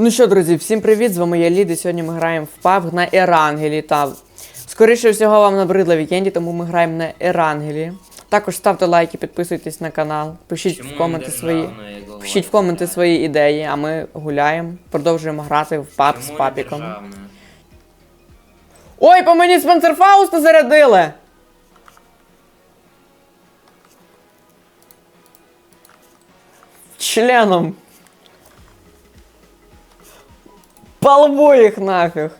Ну що, друзі, всім привіт! З вами я Лід, і сьогодні ми граємо в PUBG на Ерангелі. Та скоріше всього вам набридло вікенді, тому ми граємо на Ерангелі. Також ставте лайки, підписуйтесь на канал, пишіть Чому в коменти свої. Пишіть в коменти свої ідеї, а ми гуляємо, продовжуємо грати в PUBG з папіком. Ой, по мені спонсорфауста зарядили! Членом. По лбу їх нафіг.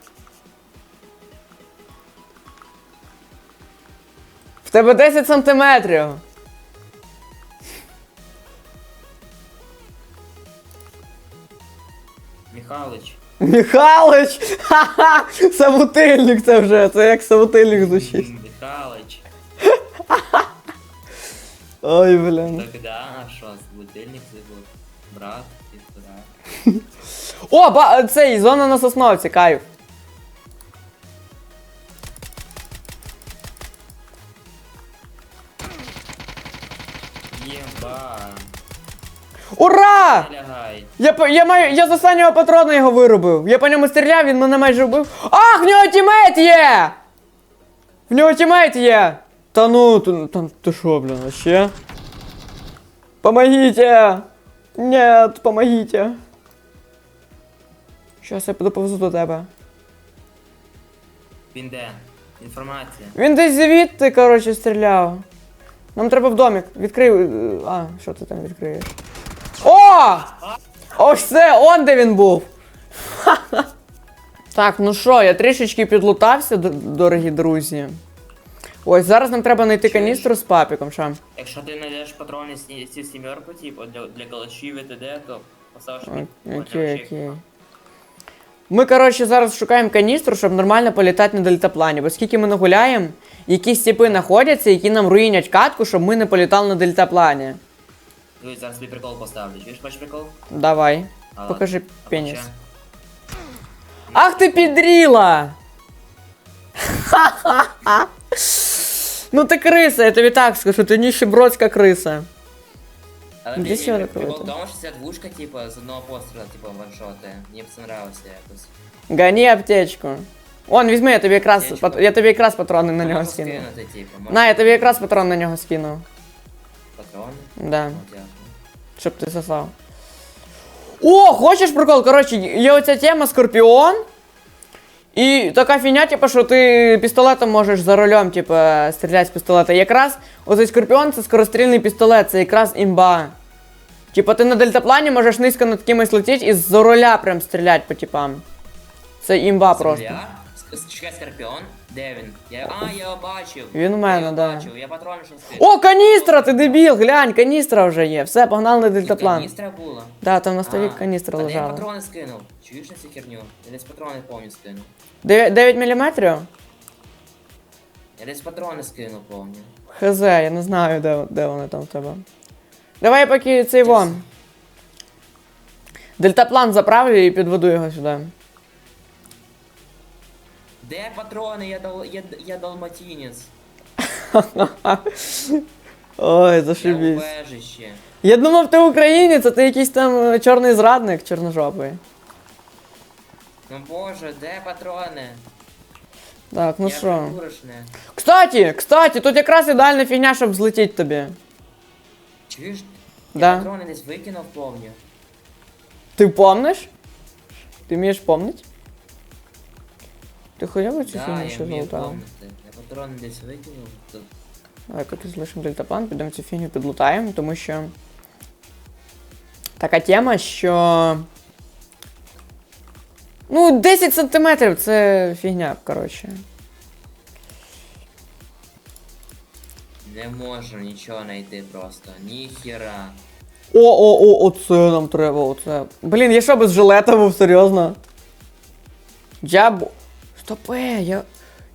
В тебе 10 сантиметрів. Михалич, Михалич! Ха-ха! Собутильник це вже, це як собутильник звучить. Михалич. Ой, блін. Тогда що, будильник забув? Брат, і туди. О, ба, цей, зона на сосновці, кайф. Єба. Ура! Я, я маю, я з останнього патрона його виробив. Я по ньому стріляв, він мене майже вбив. Ах, в нього тімейт є! В нього тімейт є! Та ну, ти, та, ти що, блін, а ще? Помогите! Нет, помогите. Щас я доповзу до тебе. Він де? Інформація. Він десь звідти, коротше, стріляв. Нам треба в домик. Відкрий. е, А, що ти там відкриєш? О! Ось це, он де він був. Так, ну що, я трішечки підлутався, дорогі друзі. Ось зараз нам треба знайти каністру з папіком, що? Якщо ти знайдеш патрони з сі- сімерку, типу, для, для калашів і т.д., то поставиш Окей, окей. Ми, коротше, зараз шукаємо каністру, щоб нормально політати на дельтаплані. Бо скільки ми нагуляємо, якісь типи знаходяться, які нам руїнять катку, щоб ми не політали на дельтаплані. Дивись, зараз тобі прикол поставлю. Чуєш, бачиш прикол? Давай. А, Покажи. А пеніс. ще? Ах ти підріла! Ха-ха-ха! Ну ти криса, я тобі так скажу, ти ніщебродська криса. Але Де мені сюди прикол круто? в тому, що ця двушка, типу, з одного постріла, типу, ваншоти. Мені б це нравилося якось. Гони аптечку. Он, візьми, я тобі якраз, Аптечку? пат- я тобі якраз патрони на нього Можу скину. скинути, типу, можу На, я тобі якраз патрон на нього скину. патрони. Да, О, дякую. щоб ти сосав. О, хочеш прикол? Коротше, є оця тема Скорпіон. І така фігня, типу, що ти пістолетом можеш за рулем, типу, стріляти з пістолета. Якраз оцей Скорпіон це скорострільний пістолет, це якраз імба. Типа ти на дельтаплані можеш низько над кимось летіти і з роля прям стріляти по типам. Це імба просто. Чекай, Скорпіон? Де він? Я... А, я його бачив. Він у мене, я да. бачив, я патрони що скину. О, каністра! Ти дебіл! Глянь, каністра вже є. Все, погнали на дельтаплан. Каністра була? Да, там на столі А, каністра та де Я лежала. патрони скинув. Чуєш на цю херню? Я десь патрони повні скинув. 9 мм? Я десь патрони скинув повні. Хз, я не знаю, де, де вони там в тебе. Давай я поки цей вон. Дельтаплан заправлю і підведу його сюди. Де патрони? Я, дал... я... я далматінець. Ой, Я зашибісь. убежище. Я думав, ти українець, а ти якийсь там е, чорний зрадник чорножопий. Ну боже, де патрони? Так, ну я що. Кстати, кстати, тут якраз ідеальна фігня, щоб злетіти тобі. Чуєш? Да. Я патрони десь викинув повні. Ти помниш? Ти вмієш помнити? Ти хуйово цю Да, фігню я ще вмію помнити. Я патрони десь викинув. Тут Давай поки залишимо дельтаплан, підемо цю фігню підлутаємо, тому що. Така тема, що. Ну, 10 сантиметрів це фігня, коротше. Не можу нічого знайти просто. Ніхіра. О, о, о, оце нам треба, оце. Блін, я що без жилета був, серйозно? Я б. Стопе, я.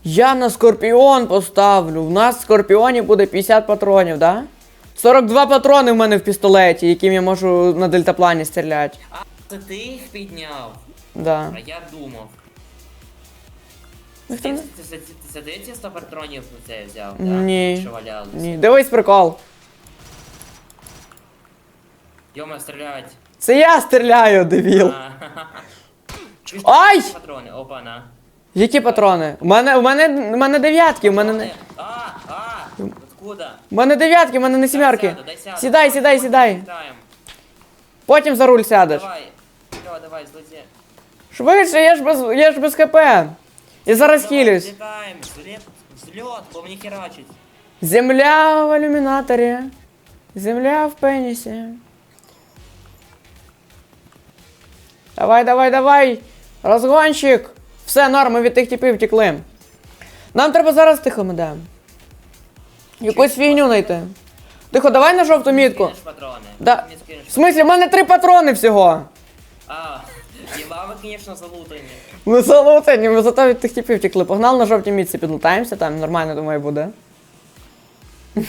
Я на скорпіон поставлю. В нас в скорпіоні буде 50 патронів, да? 42 патрони в мене в пістолеті, яким я можу на дельтаплані стріляти. А, це ти їх підняв? Да. А я думав. Ну, Ти, хто сюди ці 100 патронів це взяв? Ні. Що? Ні, дивись прикол. Йома, стрілять. Це я стріляю, дебіл. Ай! Патрони, опа-на. Які патрони? У мене, у мене, у мене дев'ятки, у мене не. А, а, откуда? У мене дев'ятки, у мене не сімерки. Дай сяду, дай сяду. Сідай, сідай, сідай. Потім за руль сядеш. Давай. Все, давай, злети. Швидше, я ж без, я ж без хп. І зараз взлет, херачить. Земля в ілюмінаторі. Земля в пенісі. Давай, давай, давай. Розгонщик. Все, норм, ми від тих типів втекли. Нам треба зараз тихо ми йдемо. Якусь фігню знайти. Тихо, давай на жовту мітку. Патрони? Да. Скинеш В смислі, в мене три патрони всього. А, ви, конечно, залутані. Ми залутані, ми зато від тих типів втекли. Погнали на жовтій мітці, підлутаємося, там нормально, думаю, буде.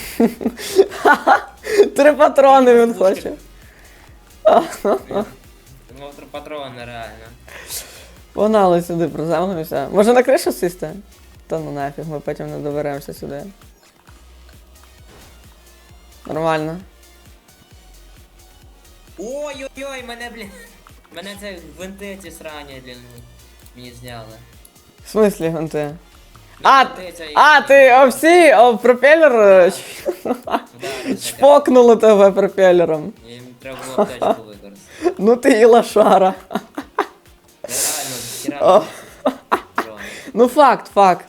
Три патрони він хоче. Ну, три патрони, реально. Погнали сюди, приземлимося. Може на кришу сісти? Та ну нафіг, ми потім не доберемося сюди. Нормально. Ой-ой-ой, мене, блін. Мене це гвинти ці срані, блін. Мені зняли. В смислі гонти? А, Гвинти ці- а, ти о, всі, о, пропелер е, Вдарили, чпокнули тебе пропелером. Їм треба було аптечку використати. Ну ти і лошара. Я реально, хіра. Ну факт, факт.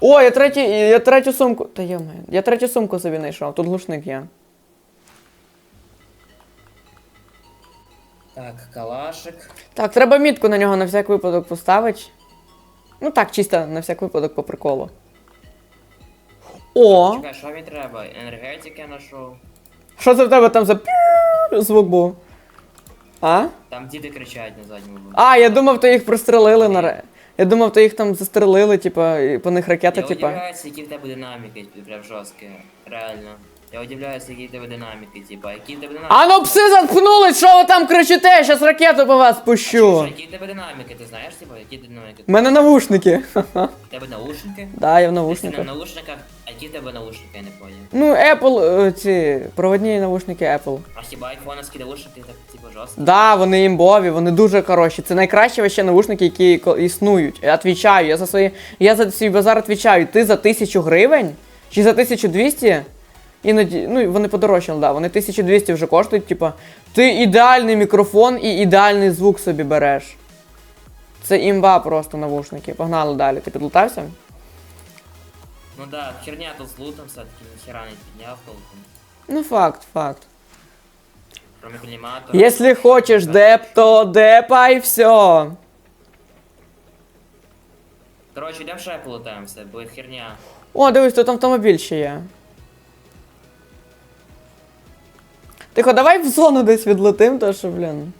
О, я третю, я третю сумку. Та йома, я третю сумку собі знайшов, тут глушник є. Так, калашик. Так, треба мітку на нього на всяк випадок поставити. Ну так, чисто на всяк випадок по приколу. О! Чекай, що мені треба? Енергетики я знайшов. Що це в тебе там за піу звук був? А? Там діти кричать на задньому боку. А, я думав, то їх прострелили на ре- Я думав, то їх там застрелили, типа, і по них ракета, Я типа. удивляюся, які в тебе динаміки, прям жорсткі. Реально. Я удивляюся, які в тебе динаміки, типа, які в тебе динаміки. А ну пси заткнулись, що ви там кричите? Щас ракету по вас пущу. Які в тебе динаміки, ти знаєш, типа, які динаміки? У мене навушники. В тебе наушники? Да, я в Ти на наушниках, а які в тебе наушники, я не поняв. Ну, Apple, е, ці проводні наушники Apple. А хіба айфоновські наушники так, типу, жорсткі? Да, вони імбові, вони дуже хороші. Це найкращі вообще наушники, які ко- існують. Я відвічаю, я за свої. Я за свій базар відвічаю. Ти за тисячу гривень? Чи за 1200? Іноді, ну вони подорожчали, да. Вони 1200 вже коштують, типа. Ти ідеальний мікрофон і ідеальний звук собі береш. Це імба просто навушники. Погнали далі. Ти підлутався? Ну да, херня тут з лутом все-таки, ніхера не підняв толком. Ну, факт, факт. Кроме коліматора. Якщо хочеш деп, то депай все. Коротше, йдемо ще полутаємося, бо херня. О, дивись, тут автомобіль ще є. Тихо, давай в зону десь відлетим, то що, блін.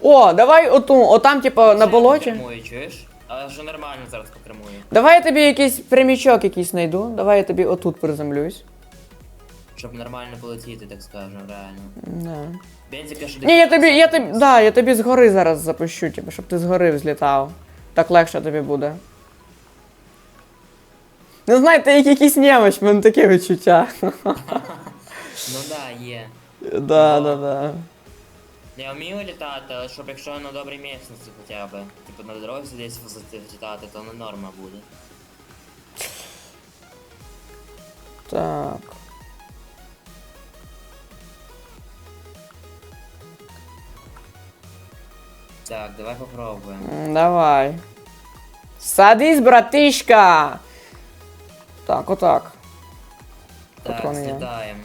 О, давай оту, отам, типа, на болоті. Чуєш? А вже нормально зараз покермую. Давай я тобі якийсь прямічок якийсь знайду. Давай я тобі отут приземлюсь. Щоб нормально полетіти, так скажемо, реально. Да. Бензика ще Ні, я тобі, я тобі, да, я тобі згори зараз запущу, типу, щоб ти згори взлітав. Так легше тобі буде. Не знаєте, як якийсь немощ, в мене таке відчуття. Ну да, є. Да, да, да. Я вмію літати, але щоб якщо на добрій місці хоча б. Типу на дорозі десь літати, то не норма буде. Так. Так, давай попробуємо. М, Давай. Садись, братишка! Так, отак. Так, Патрони є. злітаємо.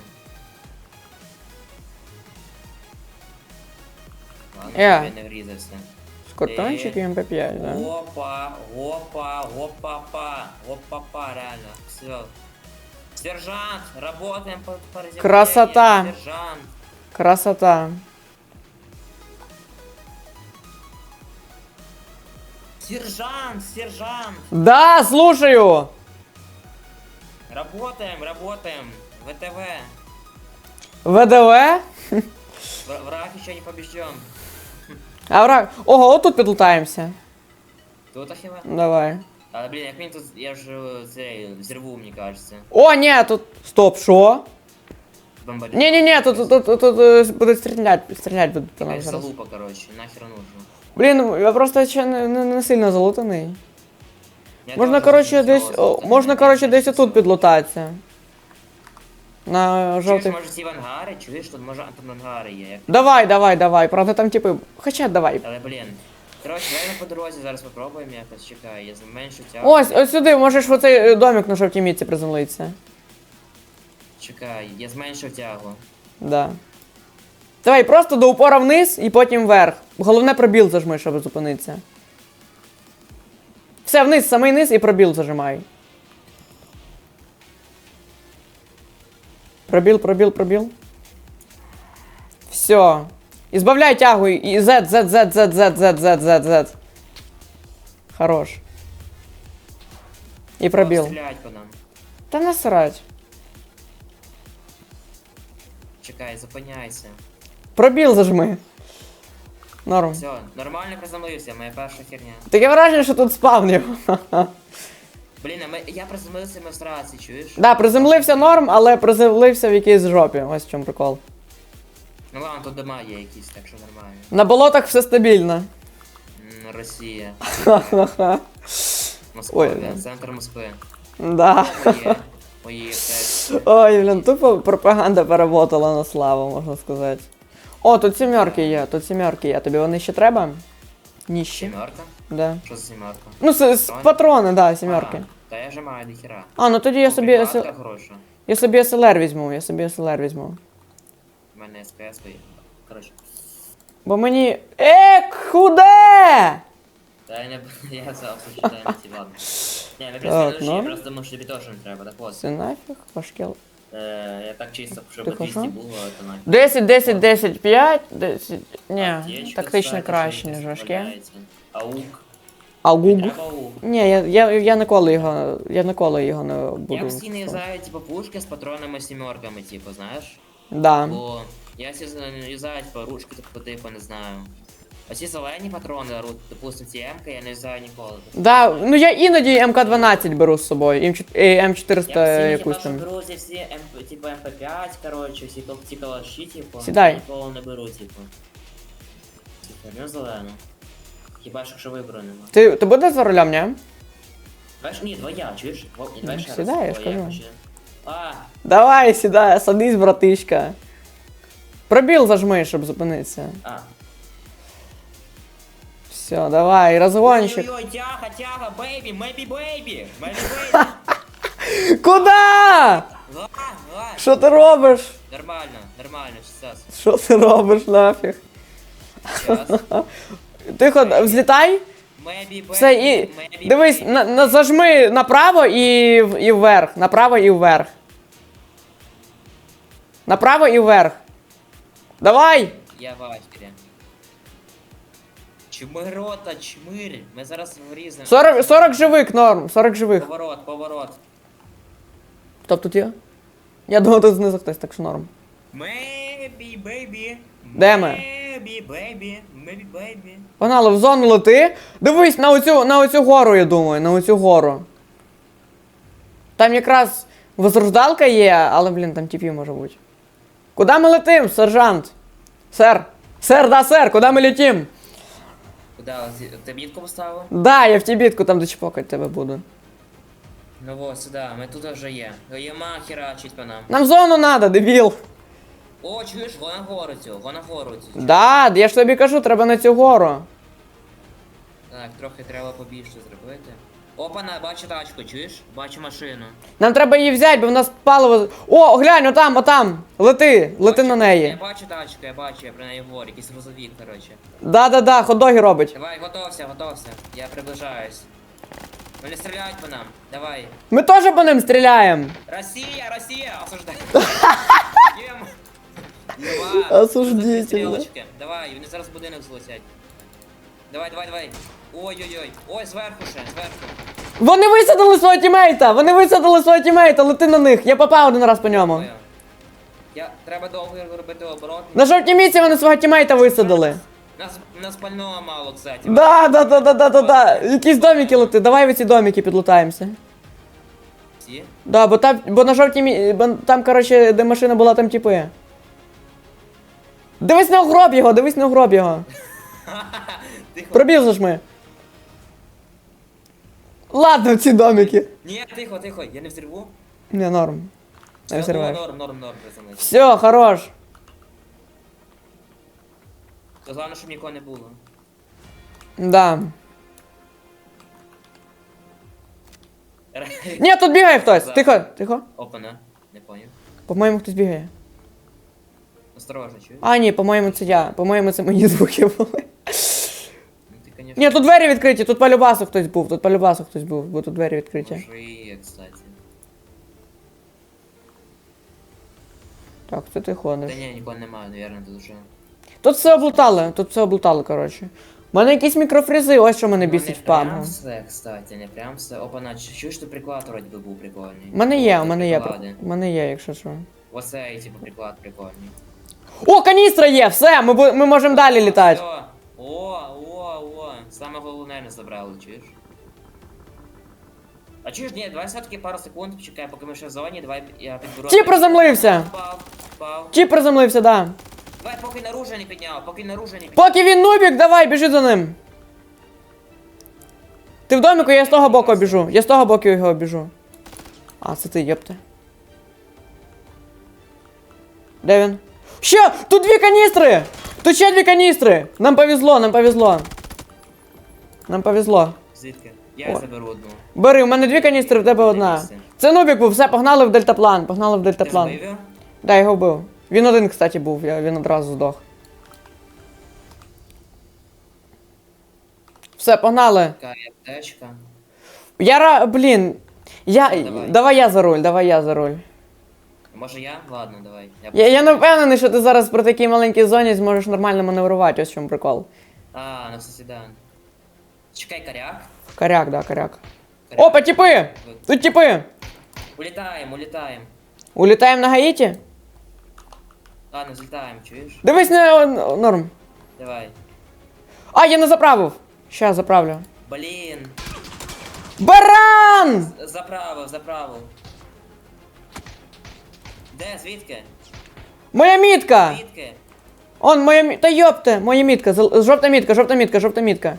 я не врізався. Скорпіончик і МП5, да. Опа, опа, опа-па, опа-па, реально, все. Сержант, работаем по, по разделению. Красота. Сержант. Красота. Сержант, сержант. Да, слушаю! Работаем, работаем. ВТВ. ВДВ? Вр- Враг еще не побежден. А враг. Ого, отут підлутаємося. Тут ахіва? Давай. А, блин, як мені тут, я ж цей, взірву, мені кажется. О, ні, тут. Стоп, що? Бомбарі. Ні, ні, ні, тут, тут, тут, тут, тут е, будуть стріляти, стріляти будуть по нам Якась зараз. залупа, коротше, нахер нужно. Блін, я просто ще не, не, не сильно залутаний. Я Можна, теж коротше, не десь. цікаво, О, залутати. можна, коротше, десь отут підлутатися. На Чуєш, жовтих. може ці в ангари, чуєш, тут може там ангари є. як- Давай, давай, давай. Правда, там типи. Хоча давай. Але блін. Коротше, давай по дорозі зараз попробуємо якось, чекай, я зменшу тягу. Ось, ось сюди, можеш в оцей е, домик на жовтій мітці приземлитися. Чекай, я зменшив тягу. Да. Давай, просто до упора вниз і потім вверх. Головне пробіл зажми, щоб зупинитися. Все, вниз, самий низ і пробіл зажимай. Пробіл, пробіл, пробіл. Все. І збавляй тягу і Z, Z, Z, Z, Z, Z, Z, Z, Z. Хорош. І пробіл. Стрілять по нам. Та насрать. Чекай, зупиняйся. Пробіл зажми. Норм. Все, нормально приземлився, моя перша херня. Таке враження, що тут спавнів. Блін, а ми, я приземлився ми в сраці, чуєш? Да, приземлився норм, але приземлився в якійсь жопі. Ось в чому прикол. Ну ладно, тут дома є якісь, так що нормально. На болотах все стабільно. М, Росія, Ха-ха-ха. Московія, Ой, центр Москви. Да. Моє, мої все. Ой, блін, тупо пропаганда перемотала на славу, можна сказати. О, тут сімерки є, тут сімерки є. Тобі вони ще треба? Ніщі. Сімерка? Да. Що за сімерка? Ну, з, з патрони, да, сімерки. А, Та я же маю до хіра. А, ну тоді я собі, СЛ... хороша. я собі СЛР візьму, я собі СЛР візьму. У мене СПС поїхав. Коротше. Бо мені. Ек, худе! Та я не я взяв сочетаю на ці ладно. Ні, не Так, просто ну. просто тому що тобі теж не треба, так ось. Це нафіг, пашкел. Е, я так чисто, щоб Ти 200 кажу? було, то на 10, 10, 10, 5, 10. Ні, тактично краще, ніж важке. Аук. А аук. Ні, я, я, я ніколи його. Я ніколи його не Я буду. постійно юзаю, типу, пушки з патронами сімерками, типу, знаєш? Да. Бо я всі юзаю, типу, ручки, типу, типу, не знаю. Оці зелені патрони, допустим, ці МК, я не юзаю ніколи. Да, ну я іноді МК-12 беру з собою, М4, е, М400 Я всі, якусь типу, там. що беру ці всі типу, МП5, коротше, всі ці калаші, типу, Сідай. ніколи не беру, типу. Типу, не зелену. Хіба що якщо вибору нема. Ти, ти будеш за рулем, ні? Давай ж, ні, двоя, чуєш? Во- Давай Ну, ще раз. сідай, я ж Двоя, кажу. А, Давай, сідай, садись, братишка. Пробіл зажми, щоб зупинитися. а. Все, давай, розгонщик. Ой-ой-ой, тяга, тяга, бейбі, мейбі бейбі, мейбі бейбі. Куда? Ла, ла. Що ти робиш? Нормально, нормально, сейчас, Що ти робиш нафіг? сейчас. Тихо, взлітай. Все, і дивись, на, на, зажми направо і, і вверх. Направо і вверх. Направо і вверх. Давай! Я в ахері. Чмирота, чмирь. Ми зараз вріземо. 40, 40 живих, норм, 40 живих. Поворот, поворот. Хто б тут є? Я думаю, тут знизу хтось, так що норм. Мейбі, бейбі. Де ми? Мейбі, бейбі, мейбі, бейбі. Погнали, в зону лети. Дивись на оцю, на оцю гору, я думаю, на оцю гору. Там якраз возрождалка є, але, блін, там тіпі може бути. Куди ми летим, сержант? Сер. Сер, да, сер, куди ми летим? Куди? Ти мітку поставив? Да, я в тібітку там дочіпокать тебе буду. Ну вот, сюди, ми тут вже є. Єма херачить по нам. Нам зону надо, дебіл. О, чуєш, вона гору цю, вона гору цю. Да, я ж тобі кажу, треба на цю гору. Так, трохи треба побільше зробити. Опа, на, бачу тачку, чуєш? Бачу машину. Нам треба її взяти, бо в нас паливо. О, глянь, отам, отам. Лети, лети Бачу- на Я неї. бачу тачку, я бачу, я про неї говорю, якийсь грузовик, коротше. Да, да, да, хот-доги робить. Давай, готовся, готовся. Я приближаюсь. Вони стріляють по нам. Давай. Ми теж по ним стріляємо. Россия, Россия, осуждай. Нема. Осуждительно. Стрілочки. Давай, вони зараз в будинок злетять. Давай, давай, давай. Ой-ой-ой. Ой, зверху ще, зверху. Вони висадили свого тімейта! Вони висадили свого тімейта, лети на них. Я попав один раз по ньому. Ой. Я треба довго робити оборот. На жовтій місці вони свого тімейта висадили. Нас, нас пального мало, кстати. Да, да, да, да, да, да, да. Якісь домики лети. Давай в ці домики підлутаємося. всі? Да, бо там, бо на жовтій мі... бо там, коротше, де машина була, там типи. Дивись на угроб його, дивись на угроб його. Тихо. Пробіг же ми. Ладно, ці домики. Ні, тихо, тихо, я не взірву. Не, норм. Не Все, ну, взриваєш. Норм, норм, норм, пацани. Все, хорош. То головне, щоб нікого не було. Да. Ні, тут бігає хтось. Тихо, тихо. Опана, не поняв. По-моєму, хтось бігає. Осторожно, чуєш? А, ні, по-моєму, це я. По-моєму, це мої звуки були. Ну ти, конечно, Ні, тут двері відкриті, тут по любасу хтось був, тут по любасу хтось був, бо тут двері відкриті. Є, кстати. Так, це ти ходиш. Та ні, нікого немає, наверное, тут вже. Тут все облутали, тут все облутали, коротше. У мене якісь мікрофрізи, ось що мене Ну, бісить в прям все, кстати, не прям все. Опана, чу- чуєш, що приклад вроді би був прикольний. У мене є, у мене є. У мене є, якщо що. Оцей, типу, приклад прикольний. О, каністра є! Все, ми, бу- ми можемо далі літати. Все. О, о, о. Саме головне не забрали, чуєш? А чуєш, ні, давай все-таки пару секунд почекай, поки ми ще в зоні, давай я підберу. Ті приземлився! Впав, впав. Ті приземлився, да. Давай, поки наружу не підняв, поки наружу не підняв. Поки він нубік, давай, біжи за ним. Ти в домику, я з того боку біжу. Я з того боку його біжу. А, це ти, йопте. Де він? Що? Тут дві каністри! Тут ще дві каністри! Нам повезло, нам повезло. Нам повезло. Звідки? Я О. заберу одну. Бери, у мене дві каністри, в тебе одна. Це нубік був, все, погнали в дельтаплан, погнали в Ти дельтаплан. його? Да, його вбив. Він один, кстати, був, я, він одразу здох. Все, погнали. Така аптечка. Я ра... Блін. Я... Давай. Давай. я за руль, давай я за руль. Може я? Ладно, давай. Я, я не впевнений, що ти зараз при такій маленькій зоні зможеш нормально маневрувати, ось в чому прикол. А, на все сідан. Чекай, коряк. Коряк, да, коряк. Коряк. Опа, тіпи! Тут тіпи! Улітаємо, улітаємо. Улітаємо на Гаїті? Ладно, злітаємо, чуєш? Дивись на норм. Давай. А, я не заправив. Ща заправлю. Блін. Баран! Заправив, заправив. Де, звідки? Моя мітка! Звідки? Он, моя мі... Та йопте, моя мітка, зел- жовта мітка, жовта мітка, жовта мітка.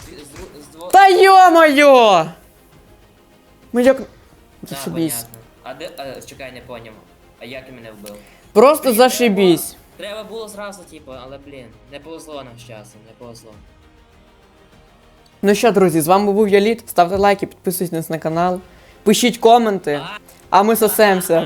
З, з, з дво... Та йо-моє! Ми як... Зашибісь. понятно. А де, а, чекай, не поняв. А як ти мене вбив? Просто зашибісь. Треба було зразу, типу, але блін, не повезло нам з часом, не повезло. Ну що, друзі, з вами був Яліт. Ставте лайки, підписуйтесь на канал, пишіть коменти, а ми сосемся.